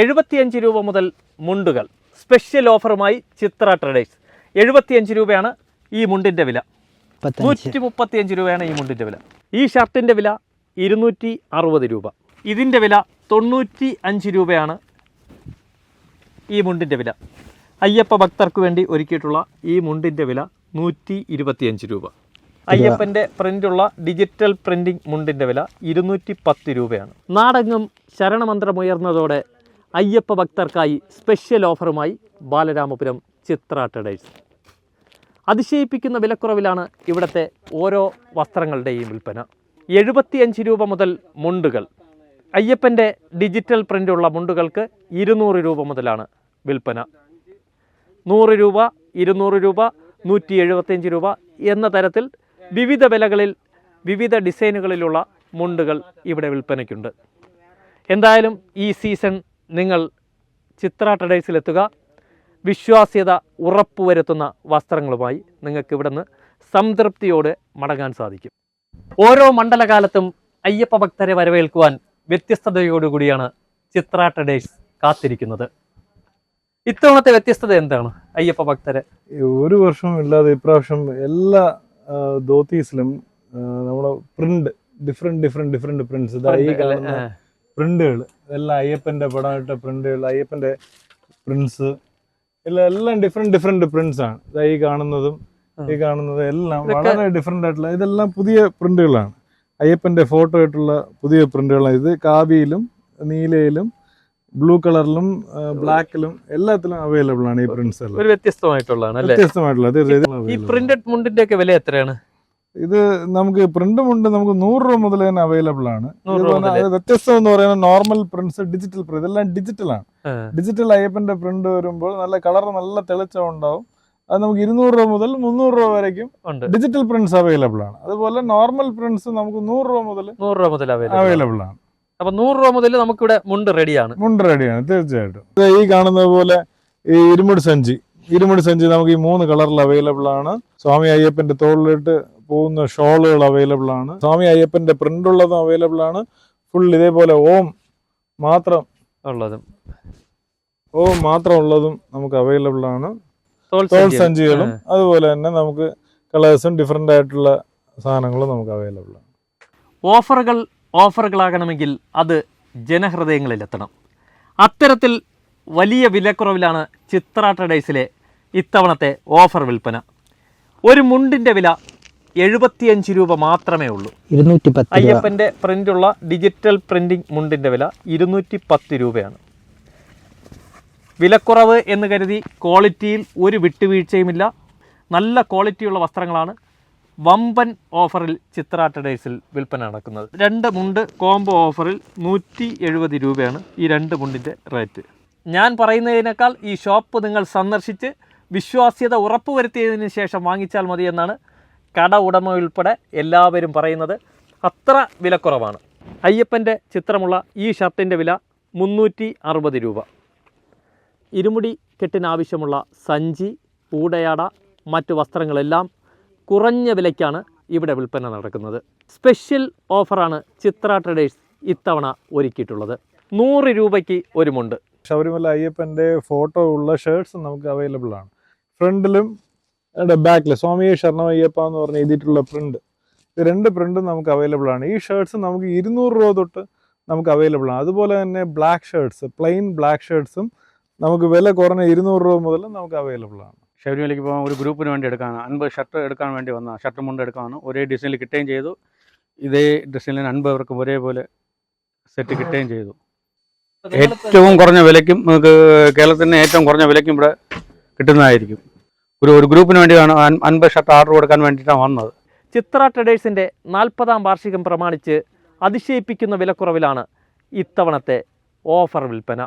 എഴുപത്തിയഞ്ച് രൂപ മുതൽ മുണ്ടുകൾ. സ്പെഷ്യൽ ഓഫറുമായി ചിത്ര ട്രേഡേഴ്സ് എഴുപത്തിയഞ്ച് രൂപയാണ് ഈ മുണ്ടിന്റെ വില. നൂറ്റി മുപ്പത്തിയഞ്ച് രൂപയാണ് ഈ മുണ്ടിന്റെ വില. ഈ ഷർട്ടിന്റെ വില ഇരുന്നൂറ്റി അറുപത് രൂപ. ഇതിന്റെ വില തൊണ്ണൂറ്റി അഞ്ച് രൂപയാണ് ഈ മുണ്ടിന്റെ വില. അയ്യപ്പ ഭക്തർക്ക് വേണ്ടി ഒരുക്കിയിട്ടുള്ള ഈ മുണ്ടിന്റെ വില നൂറ്റി ഇരുപത്തിയഞ്ച് രൂപ. അയ്യപ്പന്റെ പ്രിന്റുള്ള ഡിജിറ്റൽ പ്രിന്റിംഗ് മുണ്ടിന്റെ വില ഇരുന്നൂറ്റി പത്ത് രൂപയാണ് നാടെങ്ങും ശരണമന്ത്രമുയർന്നതോടെ അയ്യപ്പ ഭക്തർക്കായി സ്പെഷ്യൽ ഓഫറുമായി ബാലരാമപുരം ചിത്ര ട്രേഡേഴ്സ് അതിശയിപ്പിക്കുന്ന വിലക്കുറവിലാണ് ഇവിടുത്തെ ഓരോ വസ്ത്രങ്ങളുടെയും വിൽപ്പന. എഴുപത്തിയഞ്ച് രൂപ മുതൽ മുണ്ടുകൾ. അയ്യപ്പന്റെ ഡിജിറ്റൽ പ്രിന്റുള്ള മുണ്ടുകൾക്ക് ഇരുന്നൂറ് രൂപ മുതലാണ് വിൽപ്പന. നൂറ് രൂപ ഇരുന്നൂറ് രൂപ നൂറ്റി എഴുപത്തിയഞ്ച് രൂപ എന്ന തരത്തിൽ വിവിധ വിലകളിൽ വിവിധ ഡിസൈനുകളിലുള്ള മുണ്ടുകൾ ഇവിടെ വിൽപ്പനയ്ക്കുണ്ട്. എന്തായാലും ഈ സീസൺ നിങ്ങൾ ചിത്ര ട്രഡേഴ്സിലെത്തുക. വിശ്വാസ്യത ഉറപ്പുവരുത്തുന്ന വസ്ത്രങ്ങളുമായി നിങ്ങൾക്ക് ഇവിടുന്ന് സംതൃപ്തിയോടെ മടങ്ങാൻ സാധിക്കും. ഓരോ മണ്ഡലകാലത്തും അയ്യപ്പ ഭക്തരെ വരവേൽക്കുവാൻ വ്യത്യസ്തതയോടുകൂടിയാണ് ചിത്ര ട്രഡേഴ്സ് കാത്തിരിക്കുന്നത്. ഇത്തവണത്തെ വ്യത്യസ്തത എന്താണ് അയ്യപ്പ ഭക്തരെ? ഒരു വർഷവും ഇല്ലാതെ ഇപ്രാവശ്യം എല്ലാ ധോത്തീസിലും നമ്മുടെ print different different different prints. പ്രിന്റുകൾ എല്ലാം അയ്യപ്പന്റെ പടമായിട്ട് പ്രിന്റുകൾ അയ്യപ്പന്റെ പ്രിൻസ് എല്ലാം എല്ലാം ഡിഫറെന്റ് ഡിഫറെന്റ് പ്രിൻസ് ആണ്. ഈ കാണുന്നതും ഈ കാണുന്നതും എല്ലാം വളരെ ഡിഫറെന്റ് ആയിട്ടുള്ള ഇതെല്ലാം പുതിയ പ്രിന്റുകളാണ് അയ്യപ്പന്റെ ഫോട്ടോ ആയിട്ടുള്ള പുതിയ പ്രിന്റുകളാണ് ഇത് കാവിയിലും നീലയിലും ബ്ലൂ കളറിലും ബ്ലാക്കിലും എല്ലാത്തിലും അവൈലബിൾ ആണ് ഈ പ്രിന്റ്സ് എല്ലാം. വ്യത്യസ്തമായിട്ടുള്ളതാണ് വ്യത്യസ്തമായിട്ടുള്ള ഈ പ്രിന്റഡ് മുണ്ടിന്റെ ഒക്കെ വില എത്രയാണ്? ഇത് നമുക്ക് പ്രിന്റും ഉണ്ട് നമുക്ക് നൂറ് രൂപ മുതൽ തന്നെ അവൈലബിൾ ആണ്. വ്യത്യസ്തം എന്ന് പറയുന്നത് നോർമൽ പ്രിന്റ്സ് ഡിജിറ്റൽ പ്രിന്റ് ഇതെല്ലാം ഡിജിറ്റൽ ആണ്. ഡിജിറ്റൽ അയ്യപ്പന്റെ പ്രിന്റ് വരുമ്പോൾ നല്ല കളർ നല്ല തെളിച്ചം ഉണ്ടാവും. അത് നമുക്ക് ഇരുന്നൂറ് രൂപ മുതൽ മുന്നൂറ് രൂപ വരയ്ക്കും ഡിജിറ്റൽ പ്രിന്റ്സ് അവൈലബിൾ ആണ്. അതുപോലെ നോർമൽ പ്രിന്റ്സ് നമുക്ക് നൂറ് രൂപ മുതൽ നൂറ് രൂപ മുതൽ അവൈലബിൾ ആണ്. അപ്പൊ നൂറ് രൂപ മുതൽ നമുക്ക് ഇവിടെ മുണ്ട് റെഡിയാണ് മുണ്ട് റെഡിയാണ് തീർച്ചയായിട്ടും. ഈ കാണുന്ന പോലെ ഈ ഇരുമുടി സഞ്ചി. ഇരുമുടി സഞ്ചി നമുക്ക് ഈ മൂന്ന് കളറിൽ അവൈലബിൾ ആണ്. സ്വാമി അയ്യപ്പന്റെ തോളിലിട്ട് പോകുന്ന ഷോളുകൾ അവൈലബിൾ ആണ്. സ്വാമി അയ്യപ്പന്റെ പ്രിന്റ് ഉള്ളതും അവൈലബിൾ ആണ്. ഫുൾ ഇതേപോലെ ഓം മാത്രം ഉള്ളതും. ഓം മാത്രം ഉള്ളതും നമുക്ക് അവൈലബിൾ ആണ്. തോൾ സഞ്ചികളും. അതുപോലെ തന്നെ നമുക്ക് കളേഴ്സും ഡിഫറെന്റ് ആയിട്ടുള്ള സാധനങ്ങളും നമുക്ക് അവൈലബിൾ ആണ്. ഓഫറുകൾ ഓഫറുകളാകണമെങ്കിൽ അത് ജനഹൃദയങ്ങളിൽ എത്തണം അത്തരത്തിൽ വലിയ വിലക്കുറവിലാണ് ചിത്ര ട്രഡേഴ്സിലെ ഇത്തവണത്തെ ഓഫർ വിൽപ്പന. ഒരു മുണ്ടിന്റെ വില എഴുപത്തിയഞ്ച് രൂപ മാത്രമേ ഉള്ളൂ. ഇരുന്നൂറ്റി പത്ത് അയ്യപ്പന്റെ പ്രിന്റുള്ള ഡിജിറ്റൽ പ്രിന്റിംഗ് മുണ്ടിന്റെ വില ഇരുന്നൂറ്റി പത്ത് രൂപയാണ്. വിലക്കുറവ് എന്ന് കരുതി ക്വാളിറ്റിയിൽ ഒരു വിട്ടുവീഴ്ചയുമില്ല. നല്ല ക്വാളിറ്റിയുള്ള വസ്ത്രങ്ങളാണ് വമ്പൻ ഓഫറിൽ ചിത്ര ട്രഡേഴ്സിൽ വിൽപ്പന നടക്കുന്നത്. രണ്ട് മുണ്ട് കോംബോ ഓഫറിൽ നൂറ്റി എഴുപത് രൂപയാണ് ഈ രണ്ട് മുണ്ടിന്റെ റേറ്റ്. ഞാൻ പറയുന്നതിനേക്കാൾ ഈ ഷോപ്പ് നിങ്ങൾ സന്ദർശിച്ച് വിശ്വാസ്യത ഉറപ്പുവരുത്തിയതിന് ശേഷം വാങ്ങിച്ചാൽ മതി എന്നാണ് കട ഉടമ ഉൾപ്പെടെ എല്ലാവരും പറയുന്നത് അത്ര വിലക്കുറവാണ്. അയ്യപ്പന്റെ ചിത്രമുള്ള ഈ ഷർട്ടിന്റെ വില മുന്നൂറ്റി അറുപത് രൂപ. ഇരുമുടി കെട്ടിനാവശ്യമുള്ള സഞ്ചി പൂടയാട മറ്റു വസ്ത്രങ്ങളെല്ലാം കുറഞ്ഞ വിലയ്ക്കാണ് ഇവിടെ വിൽപ്പന നടക്കുന്നത്. സ്പെഷ്യൽ ഓഫറാണ് ചിത്ര ട്രഡേഴ്സ് ഇത്തവണ ഒരുക്കിയിട്ടുള്ളത്. നൂറ് രൂപയ്ക്ക് ഒരു മുണ്ട്. ശബരിമല അയ്യപ്പന്റെ ഫോട്ടോ ഉള്ള ഷർട്ട്സ് നമുക്ക് അവൈലബിൾ ആണ്. ഫ്രണ്ടിലും ബാക്കിൽ സ്വാമിയെ ശരണമയ്യപ്പ എന്ന് പറഞ്ഞ് എഴുതിയിട്ടുള്ള പ്രിന്റ് ഇത് രണ്ട് പ്രിന്റും നമുക്ക് അവൈലബിൾ ആണ്. ഈ ഷർട്ട്സ് നമുക്ക് ഇരുന്നൂറ് രൂപ തൊട്ട് നമുക്ക് അവൈലബിൾ ആണ്. അതുപോലെ തന്നെ ബ്ലാക്ക് ഷർട്ട്സ് പ്ലെയിൻ ബ്ലാക്ക് ഷർട്ട്സും നമുക്ക് വില കുറഞ്ഞ ഇരുന്നൂറ് രൂപ മുതൽ നമുക്ക് അവൈലബിൾ ആണ്. ശബരിമലയ്ക്ക് പോകാൻ ഒരു ഗ്രൂപ്പിന് വേണ്ടി എടുക്കാനാണ് അൻപത് ഷർട്ട് എടുക്കാൻ വേണ്ടി വന്ന ഷർട്ട് മുണ്ട് എടുക്കാനാണ് ഒരേ ഡിസൈനിൽ കിട്ടുകയും ചെയ്തു. ഇതേ ഡിസൈനിൽ അൻപത് പേർക്കും ഒരേപോലെ സെറ്റ് കിട്ടുകയും ചെയ്തു. ഏറ്റവും കുറഞ്ഞ വിലയ്ക്കും നമുക്ക് കേരളത്തിന് ഏറ്റവും കുറഞ്ഞ വിലയ്ക്കും ഇവിടെ കിട്ടുന്നതായിരിക്കും. ഒരു ഒരു ഗ്രൂപ്പിന് വേണ്ടിയാണ് അൻ- അൻപത് ഷർട്ട് ഓർഡർ കൊടുക്കാൻ വേണ്ടിയിട്ടാണ് വന്നത്. ചിത്ര ട്രേഡേഴ്സിന്റെ നാൽപ്പതാം വാർഷികം പ്രമാണിച്ച് അതിശയിപ്പിക്കുന്ന വിലക്കുറവിലാണ് ഇത്തവണത്തെ ഓഫർ വിൽപ്പന.